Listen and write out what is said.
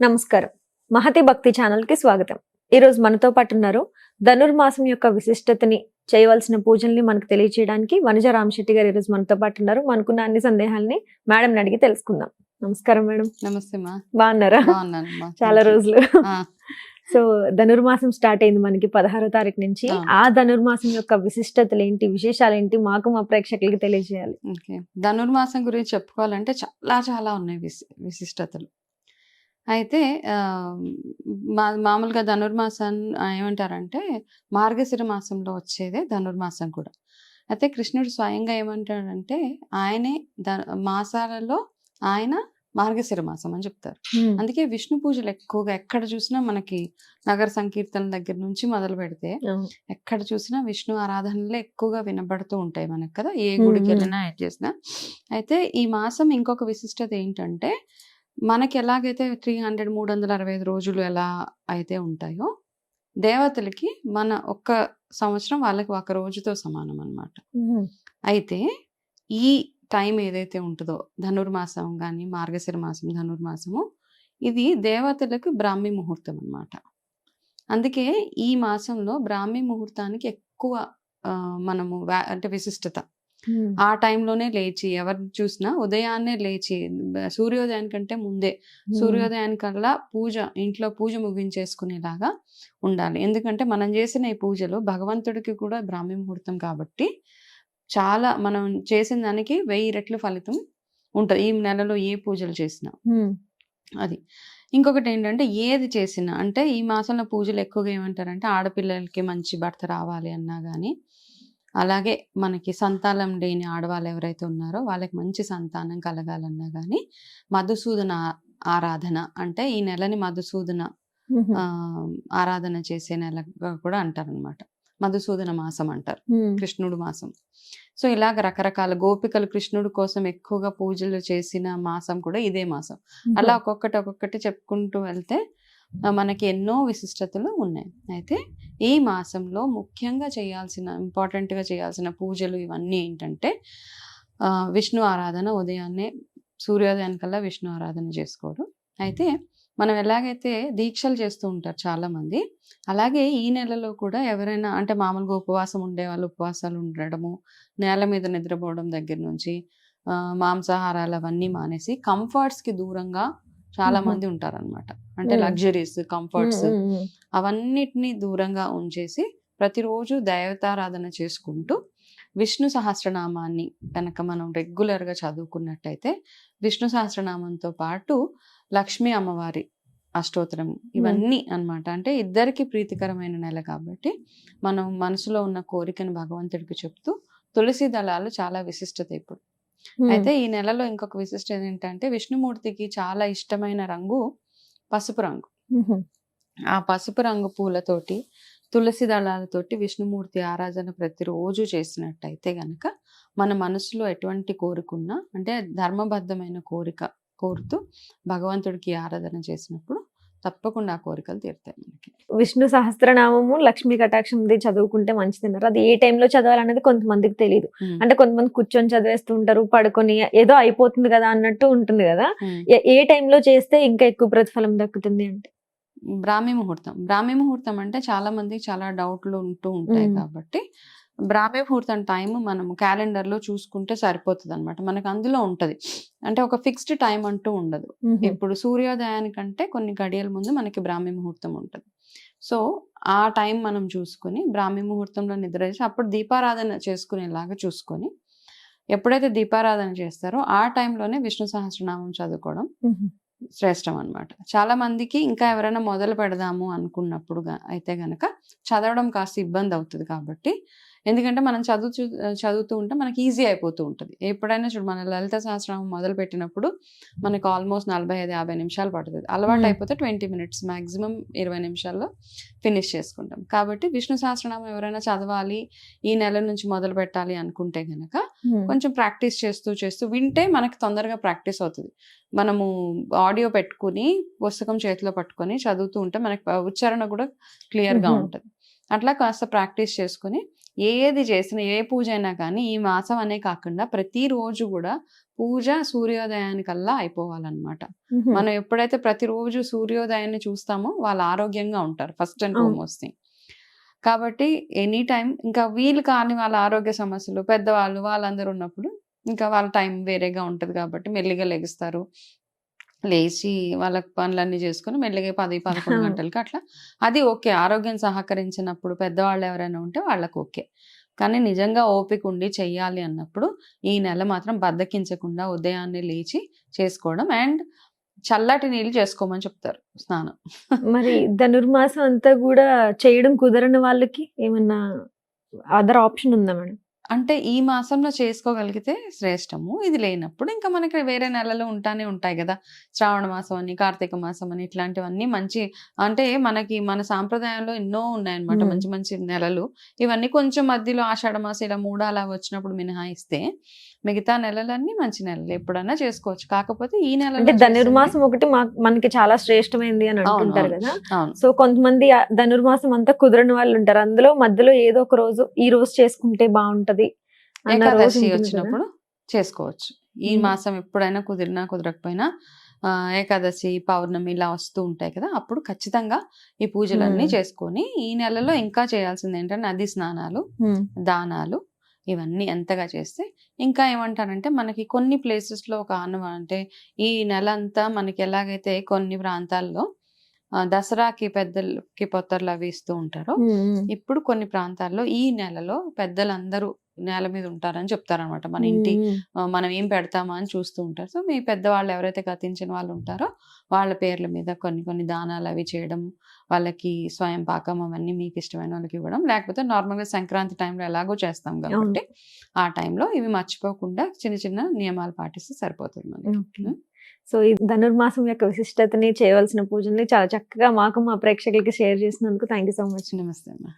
నమస్కారం. మహతి భక్తి ఛానల్కి స్వాగతం. ఈ రోజు మనతో పాటు ఉన్నారు ధనుర్మాసం యొక్క విశిష్టతని చేయవలసిన పూజల్ని మనకు తెలియచేయడానికి వనజ రామశెట్టి గారు ఈ రోజు మనతో పాటు ఉన్నారు. మనకున్న అన్ని సందేహాల్ని మేడం అడిగి తెలుసుకుందాం. నమస్కారం మేడం. నమస్తే మా. బాగున్నారా. చాలా రోజులు. సో ధనుర్మాసం స్టార్ట్ అయింది మనకి పదహారో తారీఖు నుంచి. ఆ. ధనుర్మాసం యొక్క విశిష్టతలు ఏంటి విశేషాలు ఏంటి మాకు మా ప్రేక్షకులకి తెలియజేయాలి. ధనుర్మాసం గురించి చెప్పుకోవాలంటే చాలా చాలా ఉన్నాయి విశి విశిష్టతలు. అయితే మా మామూలుగా ధనుర్మాసం ఏమంటారంటే మార్గశిర మాసంలో వచ్చేదే ధనుర్మాసం కూడా అయితే కృష్ణుడు స్వయంగా ఏమంటాడంటే ఆయనే ద మాసాలలో ఆయన మార్గశిర మాసం అని చెప్తారు అందుకే విష్ణు పూజలు ఎక్కువగా ఎక్కడ చూసినా మనకి నగర సంకీర్తన దగ్గర నుంచి మొదలు పెడితే అవును. ఎక్కడ చూసినా విష్ణు ఆరాధనలు ఎక్కువగా వినబడుతూ ఉంటాయి మనకు కదా ఏ గుడికి. వెళ్ళినా ఏం చేసినా అయితే ఈ మాసం ఇంకొక విశిష్టత ఏంటంటే మనకి ఎలాగైతే త్రీ హండ్రెడ్ మూడు వందల అరవై ఐదు రోజులు ఎలా అయితే ఉంటాయో దేవతలకి మన ఒక్క సంవత్సరం వాళ్ళకి ఒక రోజుతో సమానం అన్నమాట ఉహు. అయితే ఈ టైం ఏదైతే ఉంటుందో ధనుర్మాసం కానీ మార్గశిర మాసం ధనుర్మాసము ఇది దేవతలకు బ్రాహ్మీ ముహూర్తం అన్నమాట అందుకే ఈ మాసంలో బ్రాహ్మీ ముహూర్తానికి ఎక్కువ మనము అంటే విశిష్టత. ఆ టైంలోనే లేచి ఎవరిని చూసినా ఉదయాన్నే లేచి బ- సూర్యోదయానికంటే ముందే. సూర్యోదయానికల్లా పూజ ఇంట్లో పూజ ముగించేసుకునేలాగా ఉండాలి. ఎందుకంటే మనం చేసిన ఈ పూజలు భగవంతుడికి కూడా బ్రాహ్మీ ముహూర్తం కాబట్టి చాలా మనం చేసిన దానికి వెయ్యి రెట్లు ఫలితం ఉంటుంది. ఈ నెలలో ఏ పూజలు చేసినా. అది. ఇంకొకటి ఏంటంటే ఏది చేసినా అంటే ఈ మాసంలో పూజలు ఎక్కువగా ఏమంటారంటే ఆడపిల్లలకి మంచి భర్త రావాలి అన్నా కానీ అలాగే మనకి సంతానం లేని ఆడవాళ్ళు ఎవరైతే ఉన్నారో వాళ్ళకి మంచి సంతానం కలగాలన్నా కానీ మధుసూదన ఆరాధన అంటే ఈ నెలని మధుసూదన ఆరాధన చేసే నెలగా కూడా అంటారు అనమాట మధుసూదన మాసం అంటారు. కృష్ణుడు మాసం. సో ఇలాగ రకరకాల గోపికలు కృష్ణుడు కోసం ఎక్కువగా పూజలు చేసిన మాసం కూడా ఇదే మాసం. అలా ఒక్కొక్కటి ఒక్కొక్కటి చెప్పుకుంటూ వెళ్తే మనకి ఎన్నో విశిష్టతలు ఉన్నాయి. అయితే ఈ మాసంలో ముఖ్యంగా చేయాల్సిన ఇంపార్టెంట్గా చేయాల్సిన పూజలు ఇవన్నీ ఏంటంటే విష్ణు ఆరాధన ఉదయాన్నే సూర్యోదయానికల్లా విష్ణు ఆరాధన చేసుకోవడం. అయితే మనం ఎలాగైతే దీక్షలు చేస్తూ ఉంటారు చాలామంది అలాగే ఈ నెలలో కూడా ఎవరైనా అంటే మామూలుగా ఉపవాసం ఉండే వాళ్ళు ఉపవాసాలు ఉండడము నేల మీద నిద్రపోవడం దగ్గర నుంచి మాంసాహారాలు అవన్నీ మానేసి కంఫర్ట్స్కి దూరంగా చాలా. మంది ఉంటారన్నమాట అంటే. Luxuries comforts. అవన్నిటిని దూరంగా ఉంచేసి ప్రతిరోజు దైవతారాధన చేసుకుంటూ విష్ణు సహస్రనామాన్ని కనుక మనం రెగ్యులర్గా చదువుకున్నట్టయితే విష్ణు సహస్రనామంతో పాటు లక్ష్మీ అమ్మవారి అష్టోత్తరం ఇవన్నీ అన్నమాట అంటే ఇద్దరికి ప్రీతికరమైన నెల కాబట్టి మనం మనసులో ఉన్న కోరికను భగవంతుడికి చెప్తూ తులసి దళాలు చాలా విశిష్టత ఇప్పుడు. అయితే ఈ నెలలో ఇంకొక విశిష్టత ఏంటంటే విష్ణుమూర్తికి చాలా ఇష్టమైన రంగు పసుపు రంగు. ఆ పసుపు రంగు పూలతోటి తులసి దళాలతోటి విష్ణుమూర్తి ఆరాధన ప్రతిరోజు చేసినట్టయితే గనక మన మనసులో ఎటువంటి కోరికున్నా అంటే ధర్మబద్ధమైన కోరిక కోరుతూ భగవంతుడికి ఆరాధన చేసినప్పుడు తప్పకుండా ఆ కోరికలు తీరుతాయి మనకి. విష్ణు సహస్రనామము లక్ష్మీ కటాక్షం ఇది చదువుకుంటే మంచిదన్నారు అది ఏ టైంలో చదవాలనేది కొంతమందికి తెలియదు అంటే కొంతమంది కూర్చొని చదివేస్తూ ఉంటారు పడుకొని ఏదో అయిపోతుంది కదా అన్నట్టు ఉంటుంది కదా. ఏ- టైంలో చేస్తే ఇంకా ఎక్కువ ప్రతిఫలం దక్కుతుంది అంటే? బ్రాహ్మీ ముహూర్తం. బ్రాహ్మీ ముహూర్తం అంటే చాలా మందికి చాలా డౌట్లు ఉంటూ ఉంటాయి. కాబట్టి బ్రాహ్మీ ముహూర్తం టైం మనం క్యాలెండర్లో చూసుకుంటే సరిపోతుంది అనమాట మనకు అందులో ఉంటది. అంటే ఒక ఫిక్స్డ్ టైం అంటూ ఉండదు. ఇప్పుడు సూర్యోదయానికంటే కొన్ని గడియల ముందు మనకి బ్రాహ్మీ ముహూర్తం ఉంటుంది. సో ఆ టైం మనం చూసుకొని బ్రాహ్మీ ముహూర్తంలో నిద్ర చేసి అప్పుడు దీపారాధన చేసుకునేలాగా చూసుకొని ఎప్పుడైతే దీపారాధన చేస్తారో ఆ టైంలోనే విష్ణు సహస్రనామం చదువుకోవడం శ్రేష్టం అన్నమాట. చాలా మందికి ఇంకా ఎవరైనా మొదలు పెడదాము అనుకున్నప్పుడు అయితే గనక చదవడం కాస్త ఇబ్బంది అవుతుంది కాబట్టి ఎందుకంటే మనం చదువు చదువుతూ ఉంటే మనకి ఈజీ అయిపోతూ ఉంటుంది. ఎప్పుడైనా చూడు మన లలిత సహస్రనామం మొదలు పెట్టినప్పుడు మనకు ఆల్మోస్ట్ నలభై ఐదు యాభై నిమిషాలు పడుతుంది. అలవాటు. అయిపోతే ట్వంటీ మినిట్స్ మాక్సిమం ఇరవై నిమిషాల్లో ఫినిష్ చేసుకుంటాం. కాబట్టి విష్ణు సహస్రనామం ఎవరైనా చదవాలి ఈ నెల నుంచి మొదలు పెట్టాలి అనుకుంటే గనక కొంచెం ప్రాక్టీస్ చేస్తూ చేస్తూ వింటే మనకి తొందరగా ప్రాక్టీస్ అవుతుంది. మనము ఆడియో పెట్టుకుని పుస్తకం చేతిలో పట్టుకొని చదువుతూ ఉంటే మనకి ఉచ్చారణ కూడా క్లియర్గా. ఉంటుంది. అట్లా కాస్త ప్రాక్టీస్ చేసుకుని ఏది చేసినా ఏ పూజ అయినా కానీ ఈ మాసం అనే కాకుండా ప్రతిరోజు కూడా పూజ సూర్యోదయానికల్లా అయిపోవాలన్నమాట. మనం ఎప్పుడైతే ప్రతిరోజు సూర్యోదయాన్ని చూస్తామో వాళ్ళు ఆరోగ్యంగా ఉంటారు ఫస్ట్ అండ్. ఫార్మోస్ట్ థింగ్ కాబట్టి ఎనీ టైం ఇంకా వీళ్ళు కాని వాళ్ళ ఆరోగ్య సమస్యలు పెద్దవాళ్ళు వాళ్ళందరూ ఉన్నప్పుడు ఇంకా వాళ్ళ టైం వేరేగా ఉంటుంది కాబట్టి మెల్లిగా లెగుస్తారు లేచి వాళ్ళ పనులన్నీ చేసుకుని మెల్లిగా పది పదకొండు. గంటలకి అట్లా. అది ఓకే. ఆరోగ్యం సహకరించినప్పుడు పెద్దవాళ్ళు ఎవరైనా ఉంటే వాళ్ళకి ఓకే. కానీ నిజంగా ఓపిక ఉండి చెయ్యాలి అన్నప్పుడు ఈ నెల మాత్రం బద్దకించకుండా ఉదయాన్నే లేచి చేసుకోవడం అండ్ చల్లటి నీళ్ళు చేసుకోమని చెప్తారు స్నానం. మరి ధనుర్మాసం అంతా కూడా చేయడం కుదరని వాళ్ళకి ఏమన్నా అదర్ ఆప్షన్ ఉందా మేడం? అంటే ఈ మాసంలో చేసుకోగలిగితే శ్రేష్టము. ఇది లేనప్పుడు ఇంకా మనకి వేరే నెలలు ఉంటానే ఉంటాయి కదా. శ్రావణ మాసం అని కార్తీక మాసం అని ఇట్లాంటివన్నీ మంచి అంటే మనకి మన సాంప్రదాయంలో ఎన్నో ఉన్నాయన్నమాట. మంచి మంచి నెలలు. ఇవన్నీ కొంచెం మధ్యలో ఆషాఢ మాసం ఇలా మూడు అలా వచ్చినప్పుడు మినహాయిస్తే మిగతా నెలలన్నీ మంచి నెలలు ఎప్పుడన్నా చేసుకోవచ్చు కాకపోతే ఈ నెల అంటే ధనుర్మాసం ఒకటి మనకి చాలా శ్రేష్టమైంది అని అంటుంటారు అవును. కదా సో కొంతమంది ధనుర్మాసం అంతా కుదరని వాళ్ళు ఉంటారు అందులో మధ్యలో ఏదో ఒక రోజు ఈ రోజు చేసుకుంటే బాగుంటది ఏకాదశి. వచ్చినప్పుడు చేసుకోవచ్చు ఈ. మాసం ఎప్పుడైనా కుదిరినా కుదరకపోయినా ఏకాదశి పౌర్ణమి ఇలా వస్తూ ఉంటాయి కదా అప్పుడు ఖచ్చితంగా ఈ పూజలన్నీ. చేసుకొని ఈ నెలలో ఇంకా చేయాల్సింది ఏంటంటే నది స్నానాలు. దానాలు ఇవన్నీ ఎంతగా చేస్తే ఇంకా ఏమంటారంటే మనకి కొన్ని places లో ఒక ఆనవ అంటే ఈ నెల అంతా మనకి ఎలాగైతే కొన్ని ప్రాంతాల్లో దసరాకి పెద్దలకి పొత్తర్లు అవి ఇస్తూ ఉంటారో. ఇప్పుడు కొన్ని ప్రాంతాల్లో ఈ నెలలో పెద్దలందరూ నేల మీద ఉంటారని చెప్తారనమాట మన ఇంటి మనం ఏం పెడతామా అని చూస్తూ ఉంటారు. సో మీ పెద్దవాళ్ళు ఎవరైతే గతించిన వాళ్ళు ఉంటారో వాళ్ళ పేర్ల మీద కొన్ని కొన్ని దానాలు అవి చేయడం వాళ్ళకి స్వయం పాకం అవన్నీ మీకు ఇష్టమైన వాళ్ళకి ఇవ్వడం లేకపోతే నార్మల్గా సంక్రాంతి టైంలో ఎలాగో చేస్తాం కాబట్టి ఆ టైంలో ఇవి మర్చిపోకుండా చిన్న చిన్న నియమాలు పాటిస్తే సరిపోతుంది మనకి. సో ఈ ధనుర్మాసం యొక్క విశిష్టతని చేయవలసిన పూజల్ని చాలా చక్కగా మాకు మా ప్రేక్షకులకి షేర్ చేసినందుకు థ్యాంక్ యూ సో మచ్. నమస్తే అమ్మా.